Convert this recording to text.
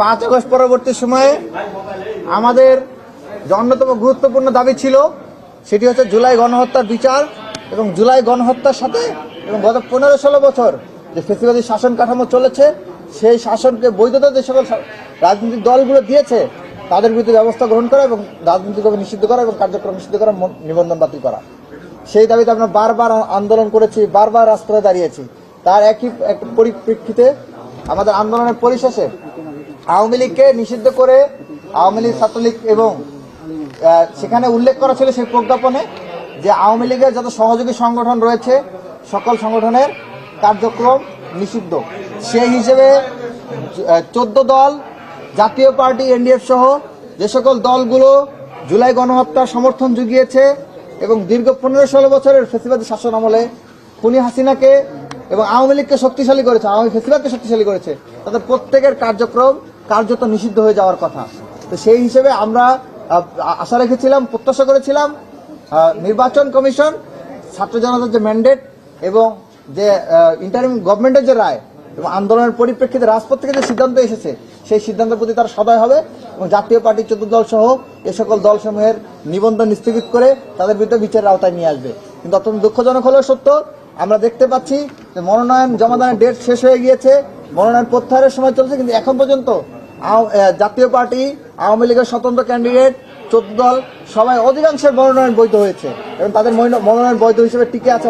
পাঁচ আগস্ট পরবর্তী সময়ে আমাদের যে অন্যতম গুরুত্বপূর্ণ দাবি ছিল, সেটি হচ্ছে জুলাই গণহত্যার বিচার এবং জুলাই গণহত্যার সাথে এবং গত পনেরো ষোলো বছর যে ফেসিবাদী শাসন কাঠামো চলেছে, সেই শাসনকে বৈধতা যে সকল রাজনৈতিক দলগুলো দিয়েছে, তাদের বিরুদ্ধে ব্যবস্থা গ্রহণ করা এবং রাজনৈতিকভাবে নিষিদ্ধ করা এবং কার্যক্রম নিষিদ্ধ করা নিবন্ধন বাতিল করা। সেই দাবিতে আমরা বারবার আন্দোলন করেছি, বারবার রাস্তায় দাঁড়িয়েছি। তার একই এক পরিপ্রেক্ষিতে আমাদের আন্দোলনের পরিশেষে আওয়ামী লীগকে নিষিদ্ধ করে আওয়ামী লীগ, ছাত্রলীগ এবং সেখানে উল্লেখ করা ছিল সেই প্রজ্ঞাপনে যে আওয়ামী লীগের যত সহযোগী সংগঠন রয়েছে, সকল সংগঠনের কার্যক্রম নিষিদ্ধ। সেই হিসেবে চোদ্দ দল, জাতীয় পার্টি, এনডিএফ সহ যে সকল দলগুলো জুলাই গণহত্যার সমর্থন জুগিয়েছে এবং দীর্ঘ পনেরো ষোলো বছরের ফেসিবাদী শাসন আমলে খুনি হাসিনাকে এবং আওয়ামী লীগকে শক্তিশালী করেছে, আওয়ামী ফেসিবাদকে শক্তিশালী করেছে। তাদের প্রত্যেকের কার্যক্রম কার্যত নিষিদ্ধ হয়ে যাওয়ার কথা। তো সেই হিসেবে আমরা আশা রেখেছিলাম, প্রত্যাশা করেছিলাম নির্বাচন কমিশন, ছাত্র জনতার যে ম্যান্ডেট এবং যে ইন্টারিম গভর্নমেন্টের যে রায় এবং আন্দোলনের পরিপ্রেক্ষিতে রাজপথ থেকে যে সিদ্ধান্ত এসেছে, সেই সিদ্ধান্তের প্রতি তারা সদয় হবে এবং জাতীয় পার্টির চতুর্থ দল সহ এ সকল দলসমূহের নিবন্ধন স্থগিত করে তাদের বিরুদ্ধে বিচারের আওতায় নিয়ে আসবে। কিন্তু অত্যন্ত দুঃখজনক হলেও সত্য, আমরা দেখতে পাচ্ছি যে মনোনয়ন জমাদানের ডেট শেষ হয়ে গিয়েছে, মনোনয়ন প্রত্যাহারের সময় চলছে, কিন্তু এখন পর্যন্ত জাতীয় পার্টি, আওয়ামী লীগের স্বতন্ত্র ক্যান্ডিডেট, চোদ্দ দল, সবাই অধিকাংশের মনোনয়ন বৈধ হয়েছে এবং তাদের মনোনয়ন বৈধ হিসেবে টিকে আছে।